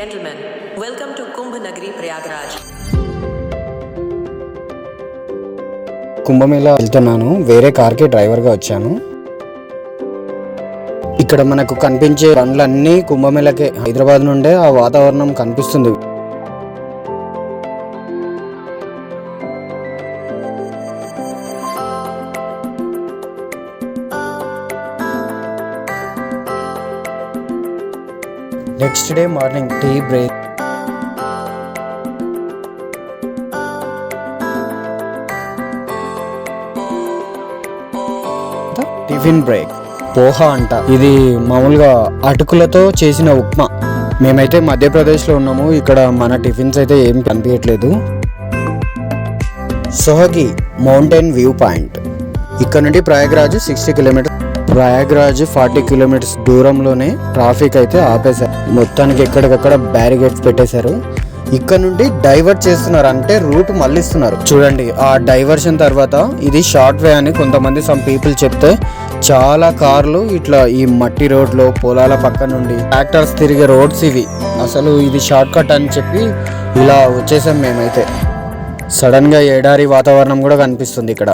gentlemen, welcome to Kumbh Nagri Prayagraj. Kumbh Mela వెళ్తున్నాను వేరే కార్కి డ్రైవర్గా వచ్చాను. ఇక్కడ మనకు కనిపించే బండ్లన్నీ కుంభమేళకే. హైదరాబాద్ నుండే ఆ వాతావరణం కనిపిస్తుంది. Next day morning tea break tiffin break poha అంట. ఇది మామూలుగా అటుకులతో చేసిన ఉప్మా. మేమైతే మధ్యప్రదేశ్లో ఉన్నాము. ఇక్కడ మన టిఫిన్స్ అయితే ఏం కనిపించట్లేదు. Sohagi mountain view point. ఇక్కడ నుండి Prayagraj sixty kilometres Prayagraj forty kilometres దూరంలోనే ట్రాఫిక్ అయితే ఆపేశారు మొత్తానికి ఎక్కడికక్కడ బ్యారిగేట్స్ పెట్టేశారు. ఇక్కడ నుండి డైవర్ట్ చేస్తున్నారు. అంటే రూట్ మళ్ళిస్తున్నారు. చూడండి ఆ డైవర్షన్ తర్వాత ఇది షార్ట్ వే అని కొంతమంది సమ్ పీపుల్ చెప్తే చాలా కార్లు ఇట్లా ఈ మట్టి రోడ్లో పొలాల పక్క నుండి ట్రాక్టర్స్ తిరిగే రోడ్స్ ఇవి. అసలు ఇది షార్ట్ కట్ అని చెప్పి ఇలా వచ్చేసాం మేమైతే. సడన్గా ఎడారి వాతావరణం కూడా కనిపిస్తుంది ఇక్కడ.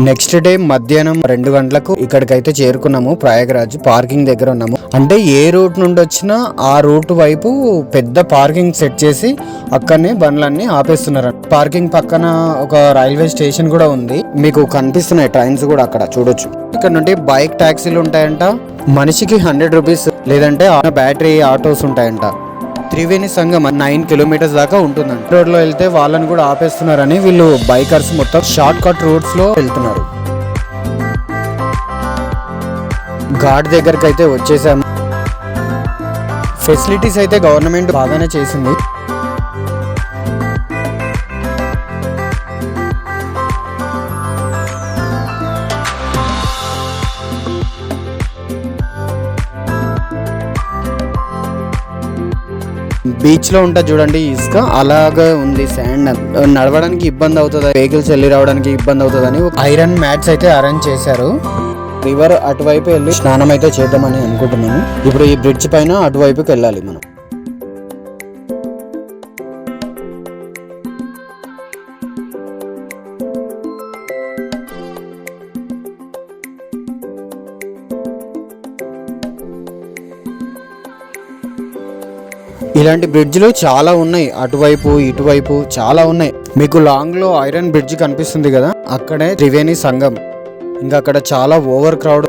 నెక్స్ట్ డే మధ్యాహ్నం రెండు గంటలకు ఇక్కడికైతే చేరుకున్నాము. ప్రయాగరాజ్ పార్కింగ్ దగ్గర ఉన్నాము. అంటే ఏ రూట్ నుండి వచ్చినా ఆ రూట్ వైపు పెద్ద పార్కింగ్ సెట్ చేసి అక్కడనే బండ్లన్నీ ఆపేస్తున్నారు. పార్కింగ్ పక్కన ఒక రైల్వే స్టేషన్ కూడా ఉంది. మీకు కనిపిస్తున్నాయి ట్రైన్స్ కూడా అక్కడ చూడొచ్చు. ఇక్కడ నుండి బైక్ ట్యాక్సీలు ఉంటాయంట. మనిషికి హండ్రెడ్ రూపీస్ లేదంటే బ్యాటరీ ఆటోస్ ఉంటాయంట. త్రివేణి సంఘం నైన్ కిలోమీటర్స్ దాకా ఉంటుందండి రోడ్లో వెళ్తే వాళ్ళని కూడా ఆపేస్తున్నారని వీళ్ళు బైకర్స్ మొత్తం షార్ట్ కట్ రూట్స్లో వెళ్తున్నారు. ఘాట్ దగ్గరకైతే అయితే వచ్చేసాము. ఫెసిలిటీస్ అయితే గవర్నమెంట్ బాగానే చేసింది. బీచ్లో ఉంటా చూడండి ఇసుక. అలాగే ఉంది శాండ్ నడవడానికి ఇబ్బంది అవుతుంది. వెహికల్స్ వెళ్ళి రావడానికి ఇబ్బంది అవుతుందని ఐరన్ మ్యాట్స్ అయితే అరేంజ్ చేశారు. రివర్ అటువైపు వెళ్ళి స్నానం అయితే చేద్దామని అనుకుంటున్నాను. ఇప్పుడు ఈ బ్రిడ్జ్ పైన అటువైపుకి వెళ్ళాలి మనం. ఇలాంటి బ్రిడ్జ్లు చాలా ఉన్నాయి. అటువైపు ఇటువైపు చాలా ఉన్నాయి. మీకు లాంగ్లో ఐరన్ బ్రిడ్జ్ కనిపిస్తుంది కదా? అక్కడే త్రివేణి సంఘం. ఇంకా అక్కడ చాలా ఓవర్ క్రౌడ్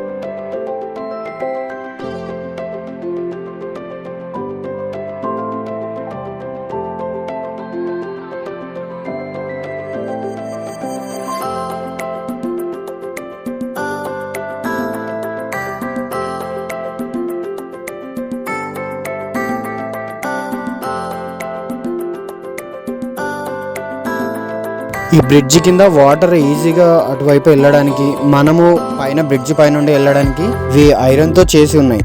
ఈ బ్రిడ్జ్ కింద వాటర్ ఈజీగా అటువైపు వెళ్ళడానికి మనము పైన బ్రిడ్జ్ పైన వెళ్ళడానికి ఇవి ఐరన్తో చేసి ఉన్నాయి.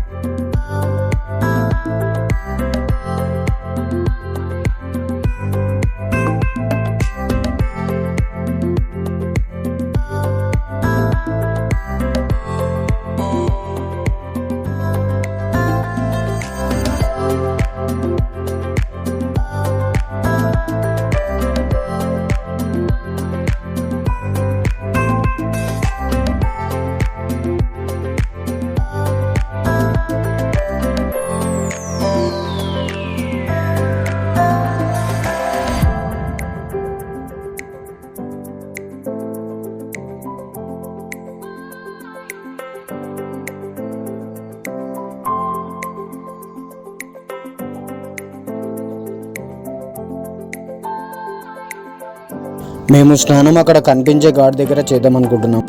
మేము స్నానం అక్కడ కనిపించే ఘాట్ దగ్గర చేద్దాం అనుకుంటున్నాం.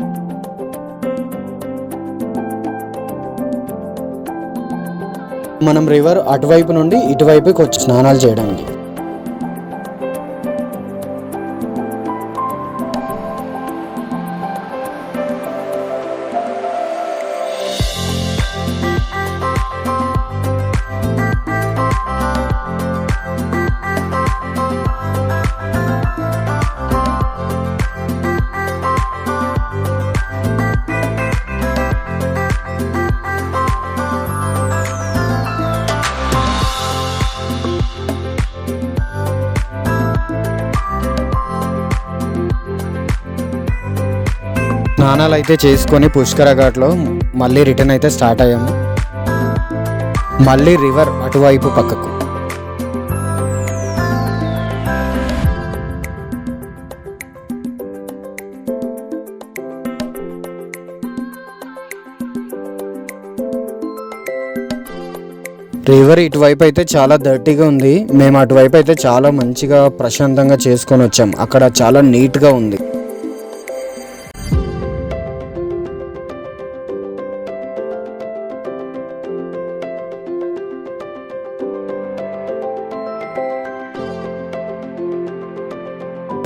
మనం రివర్ అటువైపు నుండి ఇటువైపుకి వచ్చి స్నానాలు చేయడానికి. స్నానాలు అయితే చేసుకొని పుష్కర ఘాట్లో మళ్ళీ రిటర్న్ అయితే స్టార్ట్ అయ్యాము. మళ్ళీ రివర్ అటువైపు పక్కకు. రివర్ ఇటువైపు అయితే చాలా డర్టీగా ఉంది. మేము అటువైపు అయితే చాలా మంచిగా ప్రశాంతంగా చేసుకొని వచ్చాం. అక్కడ చాలా నీట్గా ఉంది.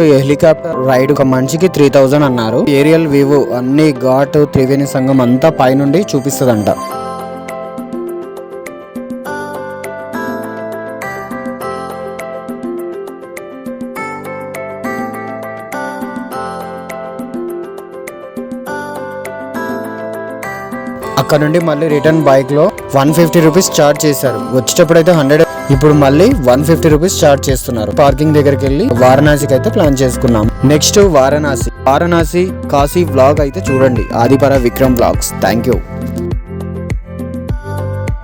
హెలికాప్టర్ రైడ్ ఒక మనిషికి త్రీ థౌజండ్ అన్నారు. ఏరియల్ వ్యూ అన్ని ఘాట్ త్రివేణి సంఘం అంతా పైనుండి చూపిస్తుందంట. అక్కడ నుండి మళ్ళీ రిటర్న్ బైక్లో వన్ ఫిఫ్టీ రూపీస్ చార్జ్ చేశారు. వచ్చేటప్పుడు అయితే హండ్రెడ్ ఇప్పుడు మళ్ళీ వన్ ఫిఫ్టీ రూపీస్ చార్జ్ చేస్తున్నారు. పార్కింగ్ దగ్గరికి వెళ్ళి వారణాసికి అయితే ప్లాన్ చేసుకున్నాం. నెక్స్ట్ వారణాసి. వారణాసి కాశీ వ్లాగ్ అయితే చూడండి. Adipara Vikram vlogs. Thank you